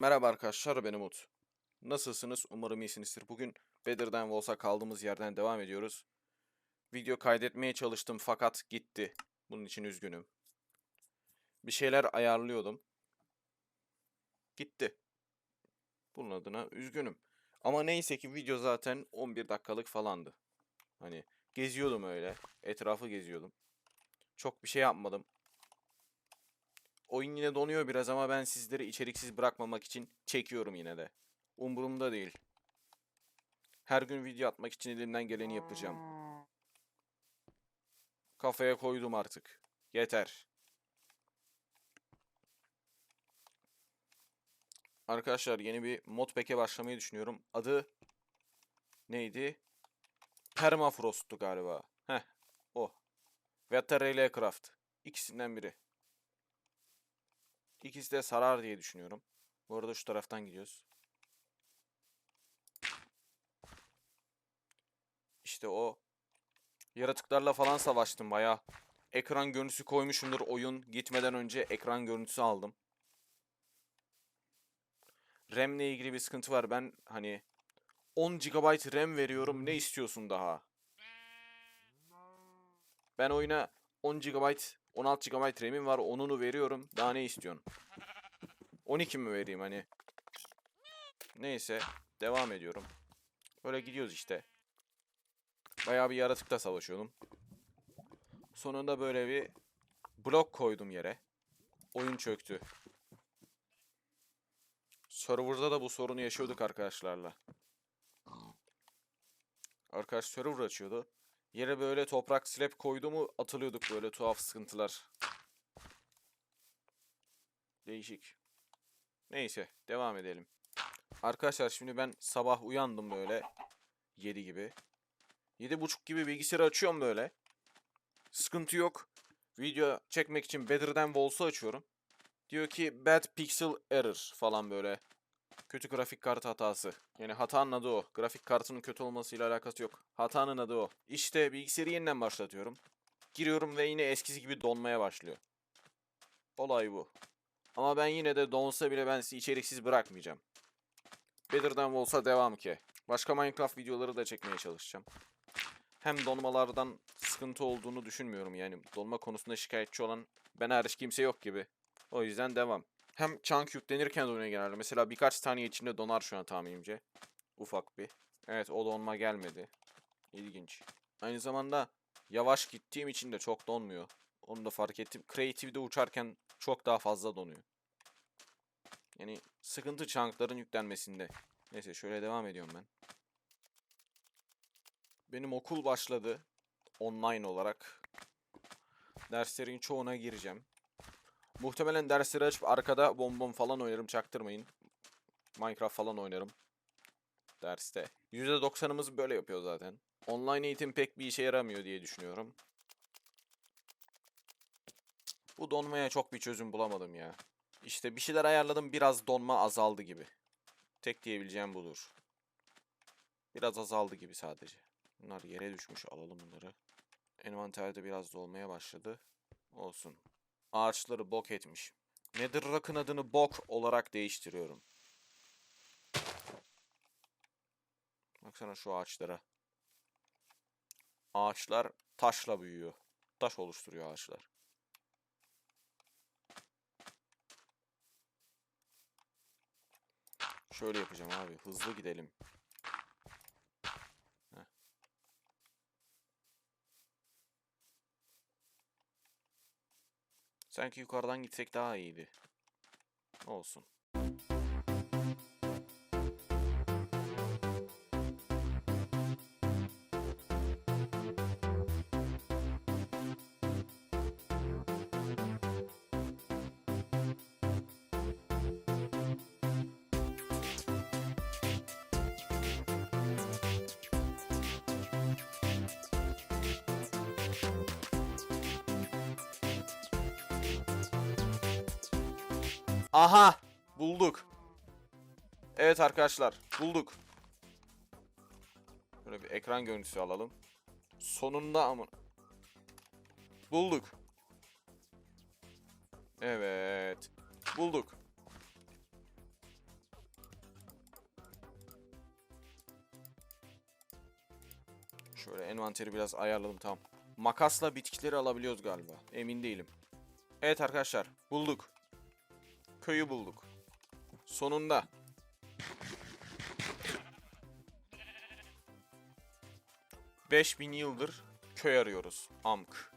Merhaba arkadaşlar ben Umut. Nasılsınız? Umarım iyisinizdir. Bugün Bedir'den Wolves'a kaldığımız yerden devam ediyoruz. Video kaydetmeye çalıştım fakat gitti. Bunun için üzgünüm. Bir şeyler ayarlıyordum. Gitti. Bunun adına üzgünüm. Ama neyse ki video zaten 11 dakikalık falandı. Hani geziyordum öyle. Etrafı geziyordum. Çok bir şey yapmadım. Oyun yine donuyor biraz ama ben sizleri içeriksiz bırakmamak için çekiyorum yine de. Umurumda değil. Her gün video atmak için elimden geleni yapacağım. Kafaya koydum artık. Yeter. Arkadaşlar yeni bir modpack'e başlamayı düşünüyorum. Adı neydi? Permafrost'tu galiba. Heh, o. Ve Terrail Craft. İkisinden biri. İkisi de sarar diye düşünüyorum. Bu arada şu taraftan gidiyoruz. İşte o. Yaratıklarla falan savaştım baya. Ekran görüntüsü koymuşumdur oyun. Gitmeden önce ekran görüntüsü aldım. RAM ile ilgili bir sıkıntı var. Ben hani 10 GB RAM veriyorum. Ne istiyorsun daha? Ben oyuna 10 GB 16 GB RAM'im var. Onunu veriyorum. Daha ne istiyorsun? 12 mi vereyim hani? Neyse. Devam ediyorum. Öyle gidiyoruz işte. Bayağı bir yaratıkla savaşıyordum. Sonunda böyle bir blok koydum yere. Oyun çöktü. Server'da da bu sorunu yaşıyorduk arkadaşlarla. Arkadaş server açıyordu. Yere böyle toprak slab koydu mu atılıyorduk böyle tuhaf sıkıntılar. Değişik. Neyse devam edelim. Arkadaşlar şimdi ben sabah uyandım böyle. 7 gibi. 7.30 gibi bilgisayarı açıyorum böyle. Sıkıntı yok. Video çekmek için Better'den Wolves'u açıyorum. Diyor ki bad pixel error falan böyle. Kötü grafik kartı hatası. Yani hatanın adı o. Grafik kartının kötü olmasıyla alakası yok. Hatanın adı o. İşte bilgisayarı yeniden başlatıyorum. Giriyorum ve yine eskisi gibi donmaya başlıyor. Olay bu. Ama ben yine de donsa bile ben sizi içeriksiz bırakmayacağım. Better'dan Wolves'a devam ki. Başka Minecraft videoları da çekmeye çalışacağım. Hem donmalardan sıkıntı olduğunu düşünmüyorum yani. Donma konusunda şikayetçi olan ben hariç kimse yok gibi. O yüzden devam. Hem chunk yüklenirken donuyor genelde. Mesela birkaç saniye içinde donar şu an tahminimce. Ufak bir. Evet o donma gelmedi. İlginç. Aynı zamanda yavaş gittiğim için de çok donmuyor. Onu da fark ettim. Creative'de uçarken çok daha fazla donuyor. Yani sıkıntı chunkların yüklenmesinde. Neyse şöyle devam ediyorum ben. Benim okul başladı. Online olarak. Derslerin çoğuna gireceğim. Muhtemelen dersleri açıp arkada bombom falan oynarım çaktırmayın. Minecraft falan oynarım. Derste. %90'ımız böyle yapıyor zaten. Online eğitim pek bir işe yaramıyor diye düşünüyorum. Bu donmaya çok bir çözüm bulamadım ya. İşte bir şeyler ayarladım biraz donma azaldı gibi. Tek diyebileceğim budur. Biraz azaldı gibi sadece. Bunlar yere düşmüş alalım bunları. Envanterde biraz dolmaya başladı. Olsun. Ağaçları bok etmiş. Nether Rock'ın adını bok olarak değiştiriyorum. Baksana şu ağaçlara. Ağaçlar taşla büyüyor. Taş oluşturuyor ağaçlar. Şöyle yapacağım abi. Hızlı gidelim. Sanki yukarıdan gitsek daha iyiydi. Olsun. Aha bulduk. Evet arkadaşlar bulduk. Böyle bir ekran görüntüsü alalım. Sonunda ama bulduk. Evet. Bulduk. Şöyle envanteri biraz ayarladım tamam. Makasla bitkileri alabiliyoruz galiba. Emin değilim. Evet arkadaşlar bulduk. Köyü bulduk. Sonunda. Beş bin yıldır köy arıyoruz. Amk.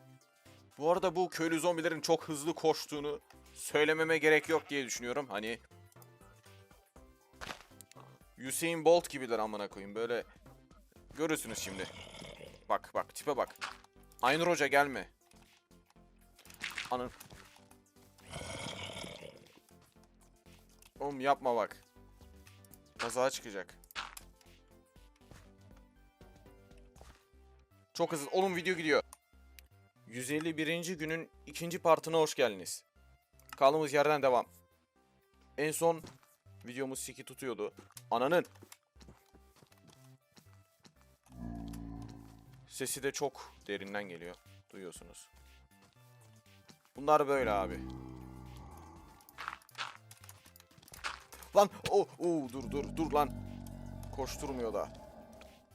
Bu arada bu köylü zombilerin çok hızlı koştuğunu söylememe gerek yok diye düşünüyorum. Hani Usain Bolt gibiler amına koyayım. Böyle görürsünüz şimdi. Bak bak tipe bak. Aynur Hoca gelme. Anın. Oğlum yapma bak. Kaza çıkacak. Çok hızlı. Oğlum video gidiyor. 151. günün ikinci partına hoş geldiniz. Kaldığımız yerden devam. En son videomuz siki tutuyordu. Ananın. Sesi de çok derinden geliyor. Duyuyorsunuz. Bunlar böyle abi. Lan o oh, dur dur dur lan. Koşturmuyor da.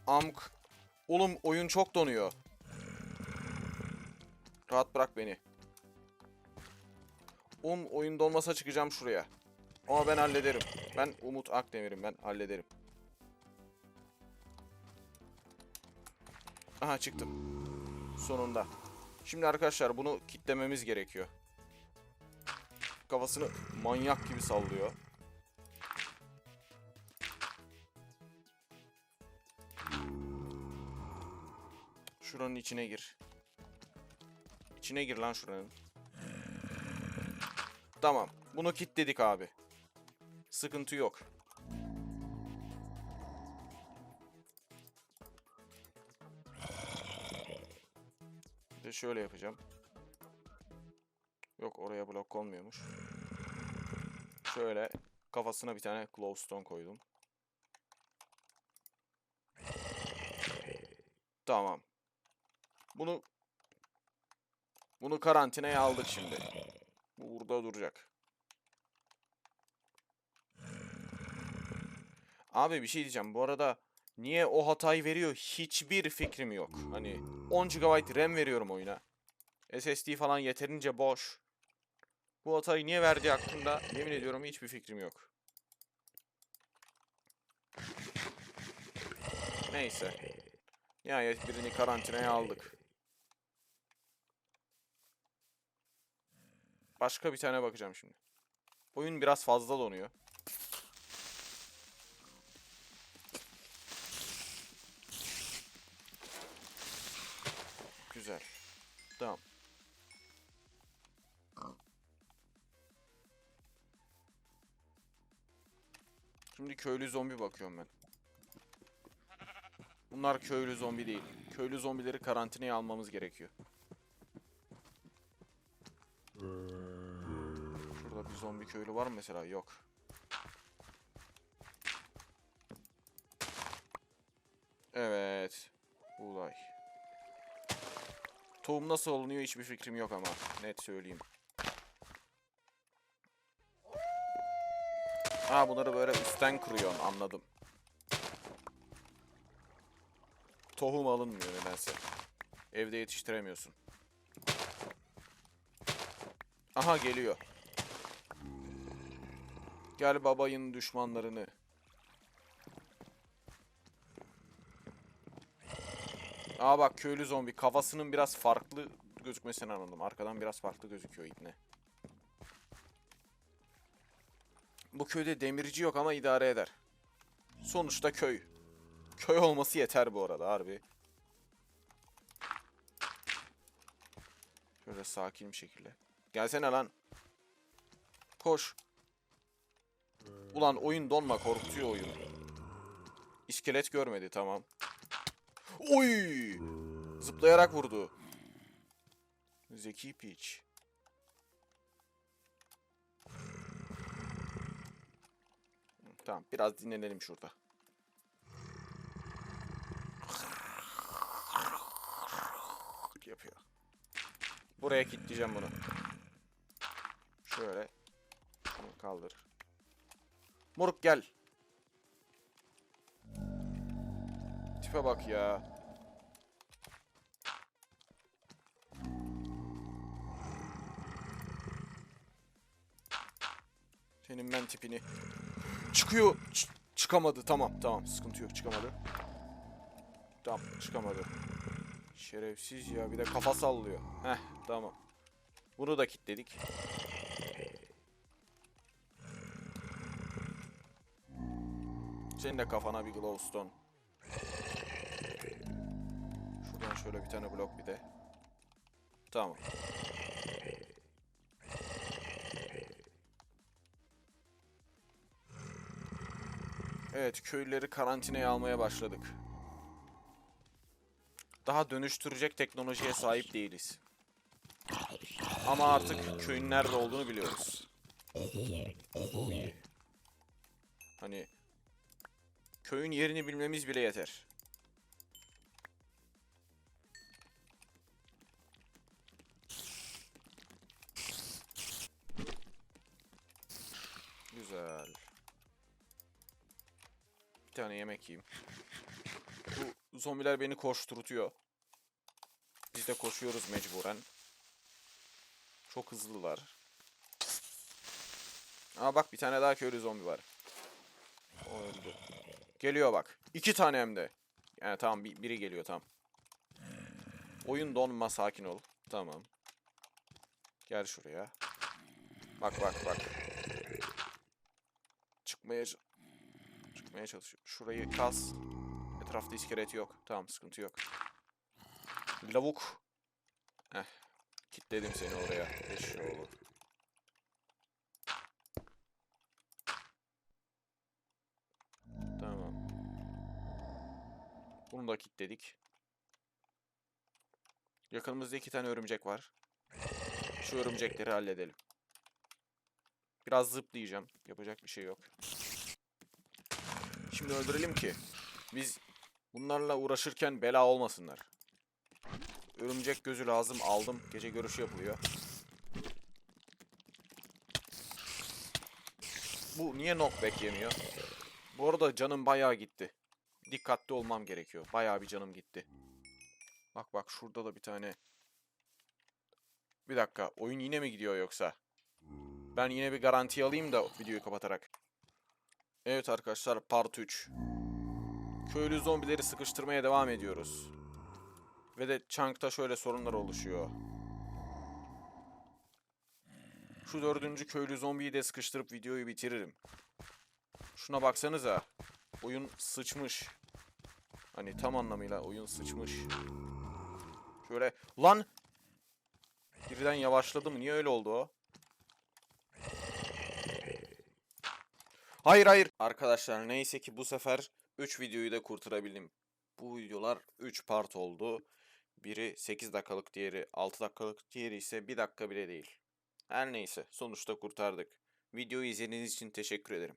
Amk. Oğlum oyun çok donuyor. Rahat bırak beni. Um oyun donmasa çıkacağım şuraya. Ama ben hallederim. Ben Umut Akdemir'im ben hallederim. Aha çıktım. Sonunda. Şimdi arkadaşlar bunu kitlememiz gerekiyor. Kafasını manyak gibi sallıyor. Şuranın içine gir. İçine gir lan şuranın. Tamam. Bunu kilitledik abi. Sıkıntı yok. Bir de şöyle yapacağım. Yok oraya blok olmuyormuş. Şöyle kafasına bir tane glowstone koydum. Tamam. Bunu bunu karantinaya aldık şimdi. Bu burada duracak. Abi bir şey diyeceğim. Bu arada niye o hatayı veriyor hiçbir fikrim yok. Hani 10 GB RAM veriyorum oyuna. SSD falan yeterince boş. Bu hatayı niye verdiği hakkında yemin ediyorum hiçbir fikrim yok. Neyse. Nihayet birini karantinaya aldık. Başka bir tane bakacağım şimdi. Oyun biraz fazla donuyor. Güzel. Tamam. Şimdi köylü zombi bakıyorum ben. Bunlar köylü zombi değil. Köylü zombileri karantinaya almamız gerekiyor. Zombi köylü var mı mesela? Yok. Evet. Buğday. Tohum nasıl olunuyor hiçbir fikrim yok ama. Net söyleyeyim. Ha bunları böyle üstten kuruyorsun anladım. Tohum alınmıyor nedense. Evde yetiştiremiyorsun. Aha geliyor. Gel babayın düşmanlarını. Aa bak köylü zombi kafasının biraz farklı gözükmesini anladım. Arkadan biraz farklı gözüküyor ibne. Bu köyde demirci yok ama idare eder. Sonuçta köy. Köy olması yeter bu arada harbi. Şöyle sakin bir şekilde. Gelsene lan. Koş. Ulan oyun donma korkutuyor oyun. İskelet görmedi tamam. Oy! Zıplayarak vurdu. Zeki piç. Tamam biraz dinlenelim şurada. Yapıyor. Buraya kilitleyeceğim bunu. Şöyle. Bunu kaldır. Moruk gel. Tipe bak ya. Senin ben tipini. Çıkıyor. Ç çıkamadı. Tamam tamam. Sıkıntı yok. Çıkamadı. Tamam çıkamadı. Şerefsiz ya. Bir de kafa sallıyor. Heh tamam. Bunu da kilitledik. Senin de kafana bir glowstone. Şuradan şöyle bir tane blok bir de. Tamam. Evet, köylüleri karantinaya almaya başladık. Daha dönüştürecek teknolojiye sahip değiliz. Ama artık köyün nerede olduğunu biliyoruz. Hani köyün yerini bilmemiz bile yeter. Güzel. Bir tane yemek yiyeyim. Bu zombiler beni koşturtuyor. Biz de koşuyoruz mecburen. Çok hızlılar. Aa bak bir tane daha köylü zombi var. O öldü. Geliyor bak. İki tane hem de. Yani tamam bir- biri geliyor tamam. Oyun donma sakin ol. Tamam. Gel şuraya. Bak bak bak. Çıkmaya çıkmaya çalışıyor. Şurayı kas. Etrafta iskelet yok. Tamam sıkıntı yok. Lavuk. Heh. Kitledim seni oraya. Eşyoğlu. Tamam. Bunu da kilitledik. Yakınımızda iki tane örümcek var. Şu örümcekleri halledelim. Biraz zıplayacağım. Yapacak bir şey yok. Şimdi öldürelim ki biz bunlarla uğraşırken bela olmasınlar. Örümcek gözü lazım aldım. Gece görüşü yapılıyor. Bu niye knockback yemiyor? Bu arada canım bayağı gitti. Dikkatli olmam gerekiyor. Bayağı bir canım gitti. Bak bak şurada da bir tane. Bir dakika. Oyun yine mi gidiyor yoksa? Ben yine bir garanti alayım da videoyu kapatarak. Evet arkadaşlar part 3. Köylü zombileri sıkıştırmaya devam ediyoruz. Ve de Chunk'ta şöyle sorunlar oluşuyor. Şu dördüncü köylü zombiyi de sıkıştırıp videoyu bitiririm. Şuna baksanıza. Oyun sıçmış. Hani tam anlamıyla oyun sıçmış. Şöyle lan birden yavaşladı mı? Niye öyle oldu o? Hayır hayır. Arkadaşlar neyse ki bu sefer 3 videoyu da kurtarabildim. Bu videolar 3 part oldu. Biri 8 dakikalık, diğeri 6 dakikalık, diğeri ise 1 dakika bile değil. Her neyse sonuçta kurtardık. Videoyu izlediğiniz için teşekkür ederim.